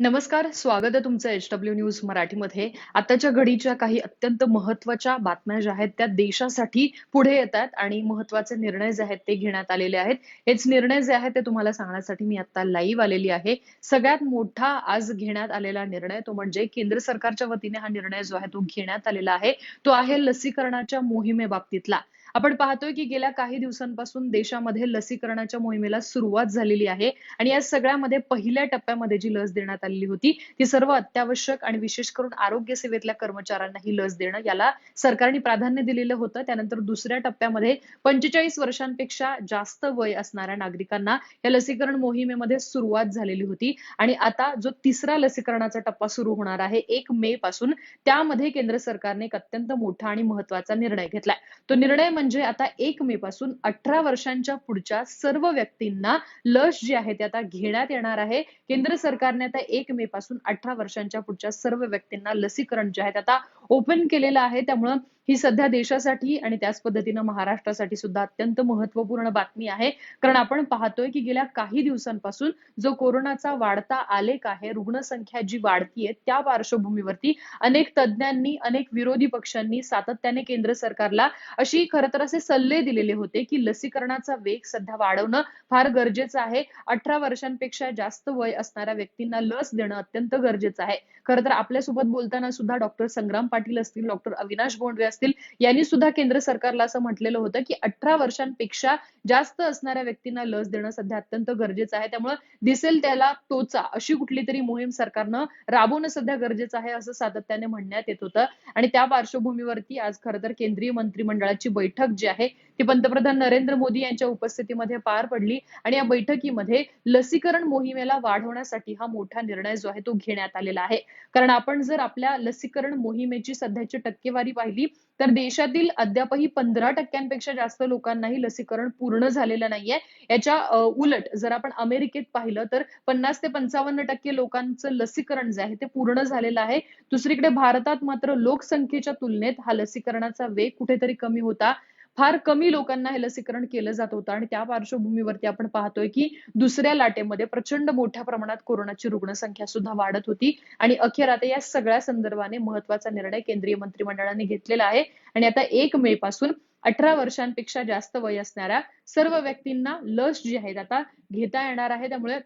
नमस्कार, स्वागत आहे तुमचं एच डब्ल्यू न्यूज मराठीमध्ये. आताच्या घडीच्या काही अत्यंत महत्त्वाच्या बातम्या ज्या आहेत त्या देशासाठी पुढे येतात आणि महत्त्वाचे निर्णय जे आहेत ते घेण्यात आलेले आहेत. हेच निर्णय जे आहेत ते तुम्हाला सांगण्यासाठी मी आता लाईव्ह आलेली आहे. सगळ्यात मोठा आज घेण्यात आलेला निर्णय तो म्हणजे केंद्र सरकारच्या वतीने हा निर्णय जो आहे तो घेण्यात आलेला आहे. तो आहे लसीकरणाच्या मोहिमेबाबतीतला. आपण पाहतोय की गेल्या काही दिवसांपासून देशामध्ये लसीकरणाच्या मोहिमेला सुरुवात झालेली आहे आणि या सगळ्यामध्ये पहिल्या टप्प्यामध्ये जी लस देण्यात आलेली होती ती सर्व अत्यावश्यक आणि विशेष करून आरोग्य सेवेतल्या कर्मचाऱ्यांना ही लस देणं याला सरकारने प्राधान्य दिलेलं होतं. त्यानंतर दुसऱ्या टप्प्यामध्ये पंचेचाळीस वर्षांपेक्षा जास्त वय असणाऱ्या नागरिकांना या लसीकरण मोहिमेमध्ये सुरुवात झालेली होती आणि आता जो तिसरा लसीकरणाचा टप्पा सुरू होणार आहे एक मे पासून त्यामध्ये केंद्र सरकारने एक अत्यंत मोठा आणि महत्त्वाचा निर्णय घेतलाय. तो निर्णय म्हणजे आता एक मे पासून अठरा वर्षांच्या पुढच्या सर्व व्यक्तींना लस जी आहे ती आता घेण्यात येणार आहे. केंद्र सरकारने आता एक मे पासून अठरा वर्षांच्या पुढच्या सर्व व्यक्तींना लसीकरण जे आहे ते आता ओपन केलेलं आहे. त्यामुळं ही सध्या देशासाठी आणि त्याच पद्धतीनं महाराष्ट्रासाठी सुद्धा अत्यंत महत्त्वपूर्ण बातमी आहे. कारण आपण पाहतोय की गेल्या काही दिवसांपासून जो कोरोनाचा वाढता आलेख आहे रुग्णसंख्या जी वाढतीये त्या पार्श्वभूमीवरती अनेक तज्ज्ञांनी अनेक विरोधी पक्षांनी सातत्याने केंद्र सरकारला अशी खरं तर असे सल्ले दिलेले होते की लसीकरणाचा वेग सध्या वाढवणं फार गरजेचं आहे. अठरा वर्षांपेक्षा जास्त वय असणाऱ्या व्यक्तींना लस देणं अत्यंत गरजेचं आहे. खरं तर आपल्यासोबत बोलताना सुद्धा डॉक्टर संग्राम पाटील असतील डॉक्टर अविनाश बोंडवे असतील यांनी सुद्धा केंद्र सरकारला असं म्हटलेलं होतं की अठरा वर्षांपेक्षा जास्त असणाऱ्या व्यक्तींना लस देणं सध्या अत्यंत गरजेचं आहे. त्यामुळे दिसेल त्याला टोचा अशी कुठली तरी मोहीम सरकारनं राबवणं सध्या गरजेचं आहे असं सातत्याने म्हणण्यात येत होतं. आणि त्या पार्श्वभूमीवरती आज खरं तर केंद्रीय मंत्रिमंडळाची बैठक जी आहे ती पंतप्रधान नरेंद्र मोदी यांच्या उपस्थितीमध्ये पार पडली आणि या बैठकीमध्ये लसीकरण मोहिमेला वाढवण्यासाठी हा मोठा निर्णय जो आहे तो घेण्यात आलेला आहे. कारण आपण जर आपल्या लसीकरण मोहिमेची सध्याची टक्केवारी पाहिली तर देशातील अद्यापही पंधरा टक्क्यांपेक्षा जास्त लोकांनाही लसीकरण पूर्ण झालेलं नाहीये. याच्या उलट जर आपण अमेरिकेत पाहिलं तर पन्नास ते पंचावन्न टक्के लोकांचं लसीकरण जे आहे ते पूर्ण झालेलं आहे. दुसरीकडे भारतात मात्र लोकसंख्येच्या तुलनेत हा लसीकरणाचा वेग कुठेतरी कमी होता. फार कमी लोकांना हे लसीकरण केलं जात होतं. आणि त्या पार्श्वभूमीवरती आपण पाहतोय की दुसऱ्या लाटेमध्ये प्रचंड मोठ्या प्रमाणात कोरोनाची रुग्णसंख्या सुद्धा वाढत होती. आणि अखेर आता या सगळ्या संदर्भाने महत्त्वाचा निर्णय केंद्रीय मंत्रिमंडळाने घेतलेला आहे. आणि आता एक मे पासून अठरा वर्षांपेक्षा जास्त वय असणाऱ्या सर्व व्यक्तींना लस जी आहे आता घेता येणार आहे. त्यामुळे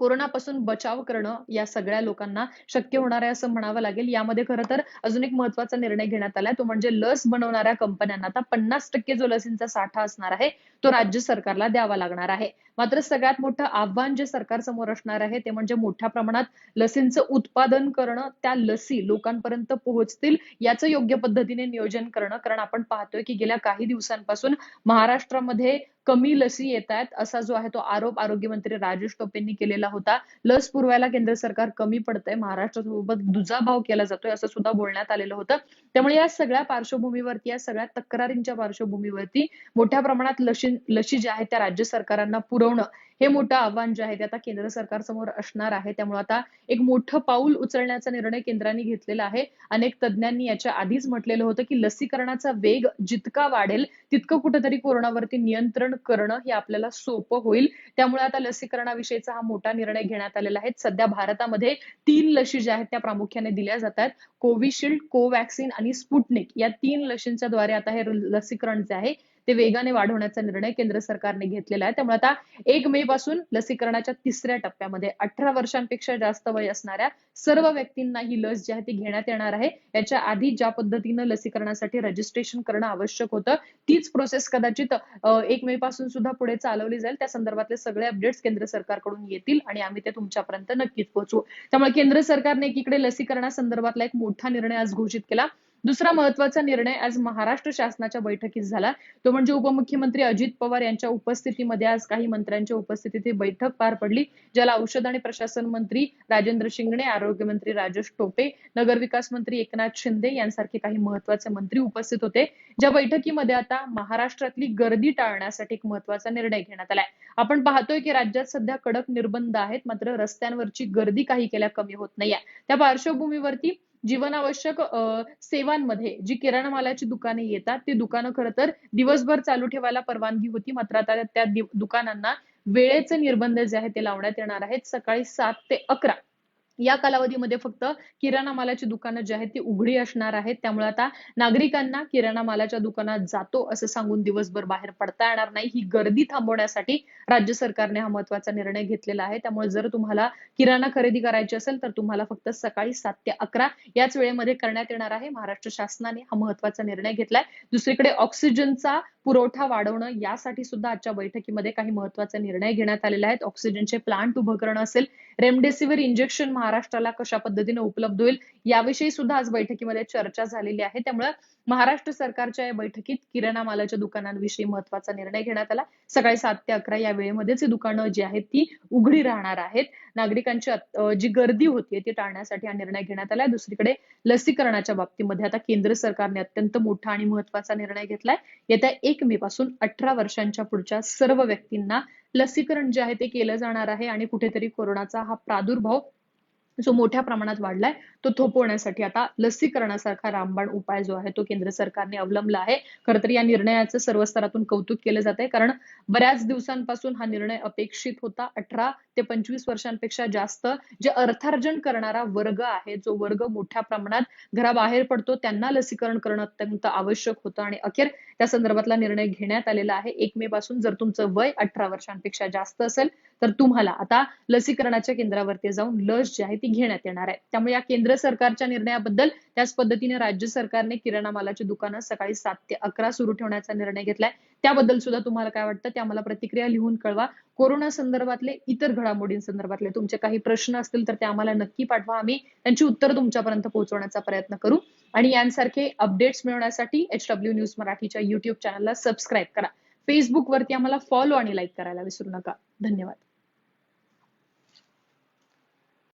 कोरोनापासून बचाव करणं या सगळ्या लोकांना शक्य होणार आहे असं म्हणावं लागेल. यामध्ये खरं तर अजून एक महत्त्वाचा निर्णय घेण्यात आलाय. तो म्हणजे लस बनवणाऱ्या कंपन्यांना आता पन्नास टक्के जो लसींचा साठा असणार आहे तो राज्य सरकारला द्यावा लागणार आहे. मात्र सगळ्यात मोठं आव्हान जे सरकार समोर असणार आहे ते म्हणजे मोठ्या प्रमाणात लसींचं उत्पादन करणं त्या लसी लोकांपर्यंत पोहोचतील याचं योग्य पद्धतीने नियोजन करणं. कारण आपण पाहतोय की गेल्या काही दिवसांपासून महाराष्ट्रामध्ये कमी लसी येत आहेत असा जो आहे तो आरोप आरोग्यमंत्री राजेश टोपेंनी केलेला होता. लस पुरवायला केंद्र सरकार कमी पडतंय. महाराष्ट्रासोबत दुजाभाव केला जातोय असं सुद्धा बोलण्यात आलेलं होतं. त्यामुळे या सगळ्या पार्श्वभूमीवरती या सगळ्या तक्रारींच्या पार्श्वभूमीवरती मोठ्या प्रमाणात लशी लशी ज्या आहेत त्या राज्य सरकारांना पुरवणं हे मोठं आव्हान जे आहे ते आता केंद्र सरकार समोर असणार आहे. त्यामुळे आता एक मोठं पाऊल उचलण्याचा निर्णय केंद्राने घेतलेला आहे. अनेक तज्ज्ञांनी याच्या आधीच म्हटलेलं होतं की लसीकरणाचा वेग जितका वाढेल तितकं कुठेतरी कोरोनावरती नियंत्रण करणं हे आपल्याला सोपं होईल. त्यामुळे आता लसीकरणाविषयीचा हा मोठा निर्णय घेण्यात आलेला आहे. सध्या भारतामध्ये तीन लशी ज्या आहेत त्या प्रामुख्याने दिल्या जातात. कोविशिल्ड कोवॅक्सिन आणि स्पुटनिक या तीन लशींच्या द्वारे आता हे लसीकरण जे आहे ते वेगाने वाढवण्याचा निर्णय केंद्र सरकारने घेतलेला आहे. त्यामुळे आता एक मे पासून लसीकरणाच्या तिसऱ्या टप्प्यामध्ये अठरा वर्षांपेक्षा जास्त वय असणाऱ्या सर्व व्यक्तींना ही लस जी आहे ती घेण्यात येणार आहे. याच्या आधी ज्या पद्धतीनं लसीकरणासाठी रजिस्ट्रेशन करणं आवश्यक होतं तीच प्रोसेस कदाचित एक मे पासून सुद्धा पुढे चालवली जाईल. त्या संदर्भातले सगळे अपडेट्स केंद्र सरकारकडून येतील आणि आम्ही ते तुमच्यापर्यंत नक्कीच पोहोचवू. त्यामुळे केंद्र सरकारने एकीकडे लसीकरणासंदर्भातला एक मोठा निर्णय आज घोषित केला. दुसरा महत्त्वाचा निर्णय आज महाराष्ट्र शासनाच्या बैठकीत झाला. तो म्हणजे उपमुख्यमंत्री अजित पवार यांच्या उपस्थितीमध्ये आज काही मंत्र्यांच्या उपस्थितीत ही बैठक पार पडली ज्याला औषध आणि प्रशासन मंत्री राजेंद्र शिंगणे आरोग्यमंत्री राजेश टोपे नगरविकास मंत्री एकनाथ शिंदे यांसारखे काही महत्त्वाचे मंत्री उपस्थित होते. ज्या बैठकीमध्ये आता महाराष्ट्रातली गर्दी टाळण्यासाठी एक महत्त्वाचा निर्णय घेण्यात आलाय. आपण पाहतोय की राज्यात सध्या कडक निर्बंध आहेत मात्र रस्त्यांवरची गर्दी काही केल्या कमी होत नाहीये. त्या पार्श्वभूमीवरती जीवनावश्यक सेवांमध्ये जी किराणा मालाची दुकाने येतात ती दुकानं खरं तर दिवसभर चालू ठेवायला परवानगी होती. मात्र आता त्या दुकानांना वेळेचे निर्बंध जे आहेत ते लावण्यात येणार आहेत. सकाळी सात ते अकरा. या कालावधीमध्ये फक्त किराणा मालाची दुकानं जी आहेत ती उघडी असणार आहेत. त्यामुळे आता नागरिकांना किराणा मालाच्या दुकानात जातो असं सांगून दिवसभर बाहेर पडता येणार नाही. ही गर्दी थांबवण्यासाठी राज्य सरकारने हा महत्त्वाचा निर्णय घेतलेला आहे. त्यामुळे जर तुम्हाला किराणा खरेदी करायची असेल तर तुम्हाला फक्त सकाळी सात ते अकरा याच वेळेमध्ये करण्यात येणार आहे. महाराष्ट्र शासनाने हा महत्त्वाचा निर्णय घेतलाय. दुसरीकडे ऑक्सिजनचा पुरवठा वाढवणं यासाठी सुद्धा आजच्या बैठकीमध्ये काही महत्त्वाचे निर्णय घेण्यात आलेले आहेत. ऑक्सिजनचे प्लांट उभं करणं असेल रेमडेसिवीर इंजेक्शन महाराष्ट्राला कशा पद्धतीने उपलब्ध होईल याविषयी सुद्धा आज बैठकीमध्ये चर्चा झालेली आहे. त्यामुळे महाराष्ट्र सरकारच्या या बैठकीत किराणा मालाच्या दुकानांविषयी महत्त्वाचा निर्णय घेण्यात आला. सकाळी सात ते अकरा या वेळेमध्येच ही दुकानं जी आहेत ती उघडी राहणार आहेत. नागरिकांची जी गर्दी होती ती टाळण्यासाठी हा निर्णय घेण्यात आलाय. दुसरीकडे लसीकरणाच्या बाबतीमध्ये आता केंद्र सरकारने अत्यंत मोठा आणि महत्त्वाचा निर्णय घेतलाय. येत्या एक मे पासून अठरा वर्षांच्या पुढच्या सर्व व्यक्तींना लसीकरण जे आहे ते केलं जाणार आहे आणि कुठेतरी कोरोनाचा हा प्रादुर्भाव जो मोठ्या प्रमाणात वाढलाय तो थोपवण्यासाठी. आता लसीकरणासारखा रामबाण उपाय जो आहे तो केंद्र सरकारने अवलंबला आहे. खरं तर या निर्णयाचं सर्व स्तरातून कौतुक केलं जात आहे कारण बऱ्याच दिवसांपासून हा निर्णय अपेक्षित होता. अठरा ते पंचवीस वर्षांपेक्षा जास्त जे अर्थार्जन करणारा वर्ग आहे जो वर्ग मोठ्या प्रमाणात घराबाहेर पडतो त्यांना लसीकरण करणं अत्यंत आवश्यक होतं. आणि अखेर त्या संदर्भातला निर्णय घेण्यात आलेला आहे. एक मे पासून जर तुमचं वय अठरा वर्षांपेक्षा जास्त असेल तर तुम्हाला आता लसीकरणाच्या केंद्रावरती जाऊन लस जी आहे ती घेण्यात येणार आहे. त्यामुळे या केंद्र सरकारच्या निर्णयाबद्दल त्याच पद्धतीने राज्य सरकारने किराणा मालाची दुकानं सकाळी सात ते अकरा सुरू ठेवण्याचा निर्णय घेतलाय. त्याबद्दल सुद्धा तुम्हाला काय वाटतं? ते आम्हाला प्रतिक्रिया लिहून कळवा. कोरोना संदर्भातले इतर घडामोडींसंदर्भातले तुमचे काही प्रश्न असतील तर ते आम्हाला नक्की पाठवा आम्ही. त्यांची उत्तर तुमच्यापर्यंत पोहोचवण्याचा प्रयत्न करू. आणि यांसारखे अपडेट्स मिळवण्यासाठी एच डब्ल्यू न्यूज मराठीच्या युट्यूब चॅनलला सबस्क्राईब करा. फेसबुकवरती आम्हाला फॉलो आणि लाईक करायला विसरू नका. धन्यवाद.